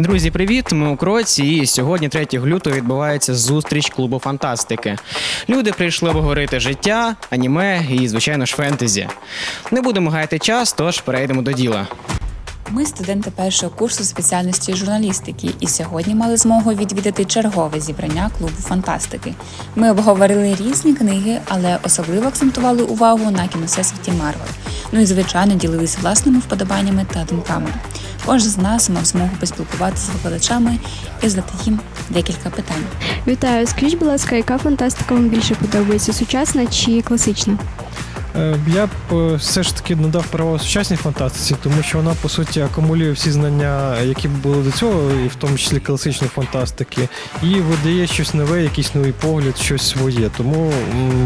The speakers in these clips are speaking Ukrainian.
Друзі, привіт! Ми у Кроці, і сьогодні, 3 лютого, відбувається зустріч клубу фантастики. Люди прийшли обговорити життя, аніме і, звичайно ж, фентезі. Не будемо гаяти час, тож перейдемо до діла. Ми студенти першого курсу спеціальності журналістики, і сьогодні мали змогу відвідати чергове зібрання клубу фантастики. Ми обговорили різні книги, але особливо акцентували увагу на кіновсесвіті Марвел. Ну і звичайно ділилися власними вподобаннями та думками. Кожен з нас мав змогу поспілкуватися з викладачами і задати їм декілька питань. Вітаю, скажіть, будь ласка, яка фантастика вам більше подобається? Сучасна чи класична? Е, Я б е, все ж таки надав право сучасній фантастиці, тому що вона по суті акумулює всі знання, які були до цього, і в тому числі класичної фантастики, і видає щось нове, якийсь новий погляд, щось своє. Тому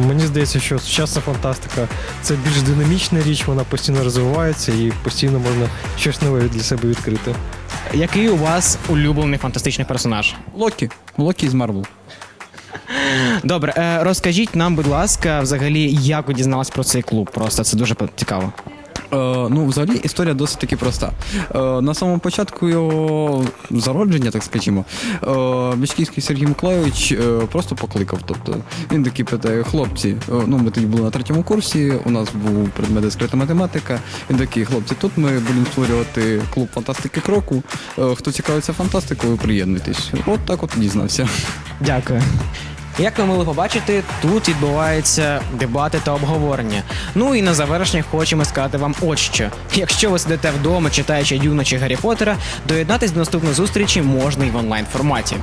мені здається, що сучасна фантастика це більш динамічна річ, вона постійно розвивається і постійно можна щось нове для себе відкрити. Який у вас улюблений фантастичний персонаж? Локі. Локі з Марвел. Добре, е, розкажіть нам, будь ласка, взагалі, як ви дізналися про цей клуб? Просто це дуже цікаво. Е, ну, взагалі, історія досить таки проста. Е, на самому початку його зародження, так скажімо, е, Мішківський Сергій Миколайович е, просто покликав. Тобто він такий питає, хлопці, е, ну ми тоді були на третьому курсі, у нас був предмет дискретна математика. Він такий, хлопці, тут ми будемо створювати клуб фантастики кроку. Е, хто цікавиться фантастикою, приєднуйтесь. От так от дізнався. Дякую. Як ви могли побачити, тут відбуваються дебати та обговорення. Ну і на завершення хочемо сказати вам от що. Якщо ви сидите вдома, читаючи Дюна чи Гаррі Поттера, доєднатись до наступної зустрічі можна і в онлайн форматі.